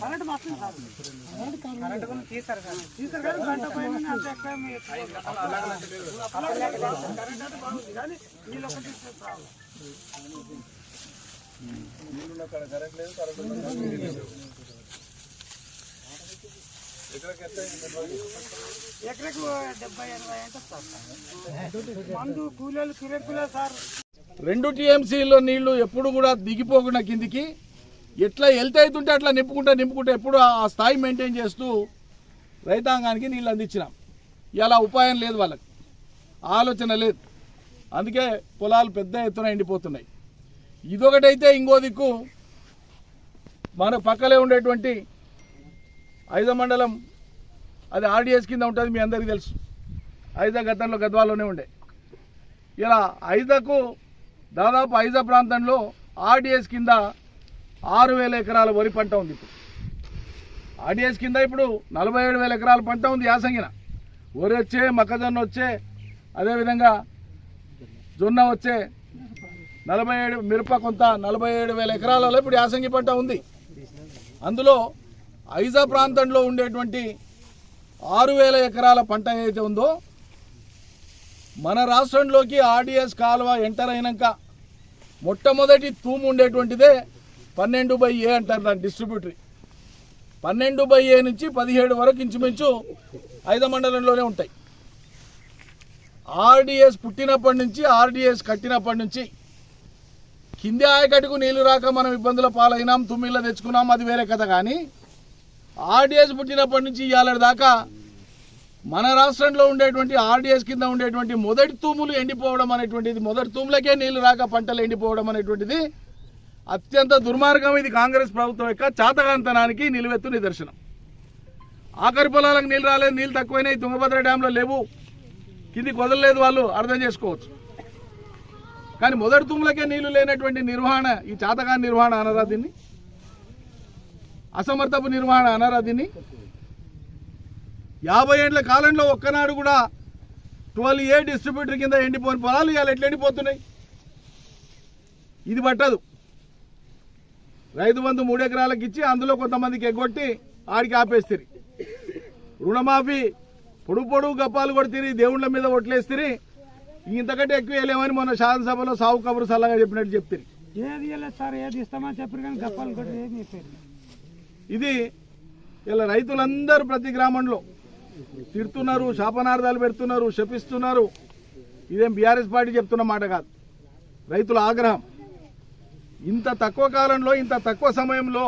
Current మాత్రం కాదు current కూడా తీసారు కానీ తీసారు కానీ గంట పైన అంత ఎక్కువ కరెంట్ అంటే బాగుంది కానీ నీళ్ళు ఒకటి ఎకరకు డెబ్బై ఎనభై అంటే మందు కూలీలు కిలో సార్ రెండు టీఎంసీలో నీళ్ళు ఎప్పుడు కూడా దిగిపోకుండా కిందికి ఎట్లా వెళ్తే అవుతుంటే అట్లా నింపుకుంటా నింపుకుంటా ఎప్పుడు ఆ స్థాయి మెయింటైన్ చేస్తూ రైతాంగానికి నీళ్ళు అందించినాం. ఇలా ఉపాయం లేదు వాళ్ళకి. ఆలోచన లేదు. అందుకే పొలాలు పెద్ద ఎత్తున ఎండిపోతున్నాయి. ఇదొకటైతే ఇంకో దిక్కు. మన పక్కలే ఉండేటువంటి ఐద మండలం అది ఆర్డీఎస్ కింద ఉంటుంది మీ అందరికీ తెలుసు. ఐదా గతంలో గద్వాలోనే ఉండే. ఇలా ఐదకు దాదాపు ఐద ప్రాంతంలో ఆర్డీఎస్ కింద ఆరు వేల ఎకరాల వరి పంట ఉంది ఇప్పుడు. ఆర్డీఎస్ కింద ఇప్పుడు నలభై ఏడు వేల ఎకరాల పంట ఉంది యాసంగిన. వరి వచ్చే మొక్కజొన్న వచ్చే అదేవిధంగా జొన్న వచ్చే నలభై ఏడు మిరప కొంత నలభై ఏడు వేల ఎకరాలలో ఇప్పుడు యాసంగి పంట ఉంది. అందులో ఐజా ప్రాంతంలో ఉండేటువంటి ఆరు వేల ఎకరాల పంట ఏదైతే ఉందో మన రాష్ట్రంలోకి ఆర్డీఎస్ కాలువ ఎంటర్ అయినాక మొట్టమొదటి తూము ఉండేటువంటిదే పన్నెండు బై ఏ అంటారు దాని డిస్ట్రిబ్యూటరీ పన్నెండు బై ఏ నుంచి పదిహేడు వరకు ఇంచుమించు ఐదు మండలంలోనే ఉంటాయి. ఆర్డిఎస్ పుట్టినప్పటి నుంచి ఆర్డిఎస్ కట్టినప్పటి నుంచి కింది ఆయకట్టుకు నీళ్ళు రాక మనం ఇబ్బందుల పాలైనాం తుమ్మిళ్ళ తెచ్చుకున్నాం అది వేరే కథ కానీ ఆర్డిఎస్ పుట్టినప్పటి నుంచి ఇవాళ దాకా మన రాష్ట్రంలో ఉండేటువంటి ఆర్డిఎస్ కింద ఉండేటువంటి మొదటి తూములు ఎండిపోవడం అనేటువంటిది మొదటి తూములకే నీళ్ళు రాక పంటలు ఎండిపోవడం అనేటువంటిది అత్యంత దుర్మార్గం ఇది కాంగ్రెస్ ప్రభుత్వం యొక్క చాతకాంతనానికి నిలువెత్తు నిదర్శనం. ఆఖరి పొలాలకు నీళ్ళు రాలేదు నీళ్ళు తక్కువైనాయి తుంగభద్ర డ్యాంలో లేవు. కిందికి వదలలేదు వాళ్ళు అర్థం చేసుకోవచ్చు. కానీ మొదటి తుమ్ములకే నీళ్ళు లేనటువంటి నిర్వహణ ఈ చాతగా నిర్వహణ అనరా దీన్ని? అసమర్థపు నిర్వహణ అనరా దీన్ని? యాభై ఏళ్ళ కాలంలో ఒక్కనాడు కూడా ట్వెల్వ్ ఏ డిస్ట్రిబ్యూటర్ కింద ఎండిపోయిన పొలాలు ఇవాళ ఎట్లా ఎండిపోతున్నాయి? ఇది పట్టదు. రైతు బంధు మూడు ఎకరాలకు ఇచ్చి అందులో కొంతమందికి ఎగ్గొట్టి ఆడికి ఆపేస్తారు రుణమాఫీ పొడుగు పొడుగు గప్పాలు కొడితిరి దేవుళ్ళ మీద ఒట్లేస్తిరి. ఇంతకంటే ఎక్కువ వేయలేమని మొన్న శాసనసభలో సావు కబురు సల్లగా చెప్పినట్టు చెప్తిరి. ఏది సార్ ఏది ఇస్తామని చెప్పారు కానీ గప్పాలు కొట్టి ఇది ఇలా రైతులందరూ ప్రతి గ్రామంలో తిడుతున్నారు శాపనార్థాలు పెడుతున్నారు శపిస్తున్నారు. ఇదేం బీఆర్ఎస్ పార్టీ చెప్తున్న మాట కాదు. రైతుల ఆగ్రహం. ఇంత తక్కువ కాలంలో ఇంత తక్కువ సమయంలో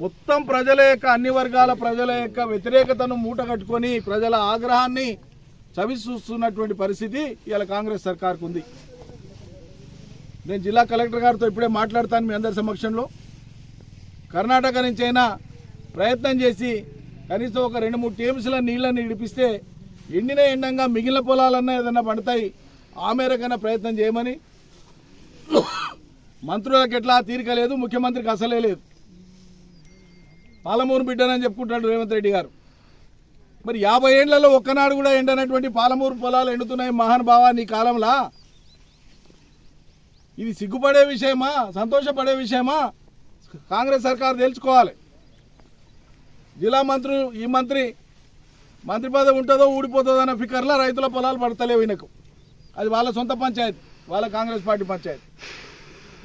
మొత్తం ప్రజల యొక్క అన్ని వర్గాల ప్రజల యొక్క వ్యతిరేకతను మూట కట్టుకొని ప్రజల ఆగ్రహాన్ని చవి చూస్తున్నటువంటి పరిస్థితి ఇవాళ కాంగ్రెస్ సర్కార్కు ఉంది నేను జిల్లా కలెక్టర్ గారితో ఇప్పుడే మాట్లాడతాను మీ అందరి సమక్షంలో. కర్ణాటక నుంచైనా ప్రయత్నం చేసి కనీసం ఒక రెండు మూడు టీఎంసీల నీళ్ళని ఇడిపిస్తే ఎండిన ఎండంగా మిగిలిన పొలాలన్నా ఏదన్నా పండుతాయి ఆ మేరకైనా ప్రయత్నం చేయమని మంత్రులకు ఎట్లా తీరిక లేదు ముఖ్యమంత్రికి అసలే లేదు. పాలమూరు బిడ్డనని చెప్పుకుంటాడు రేవంత్ రెడ్డి గారు. మరి యాభై ఏళ్ళలో ఒక్కనాడు కూడా ఎండనటువంటి పాలమూరు పొలాలు ఎండుతున్నాయి మహానుభావా నీ కాలంలా? ఇది సిగ్గుపడే విషయమా? సంతోషపడే విషయమా? కాంగ్రెస్ సర్కారు తెలుసుకోవాలి జిల్లా మంత్రులు ఈ మంత్రి మంత్రి పదవి ఉంటుందో ఊడిపోతుందో అన్న ఫికర్లో రైతుల పొలాలు పడతలేవు ఈయనకు. అది వాళ్ళ సొంత పంచాయతీ వాళ్ళ కాంగ్రెస్ పార్టీ పంచాయతీ.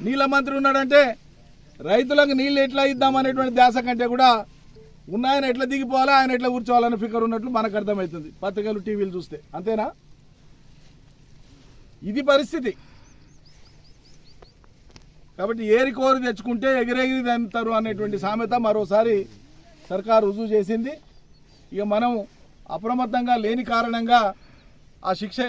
నీళ్ళ మంత్రి ఉన్నాడంటే రైతులకు నీళ్ళు ఎట్లా ఇద్దాం అనేటువంటి ధ్యాస కంటే కూడా ఉన్న ఆయన ఎట్లా దిగిపోవాలా ఆయన ఎట్లా కూర్చోవాలని ఫికర్ ఉన్నట్లు మనకు అర్థమవుతుంది పత్రికలు టీవీలు చూస్తే. అంతేనా? ఇది పరిస్థితి. కాబట్టి ఏరి కోరి తెచ్చుకుంటే ఎగిరెగిరి తంతారు అనేటువంటి సామెత మరోసారి సర్కారు రుజువు చేసింది. ఇక మనం అప్రమత్తంగా లేని కారణంగా ఆ శిక్ష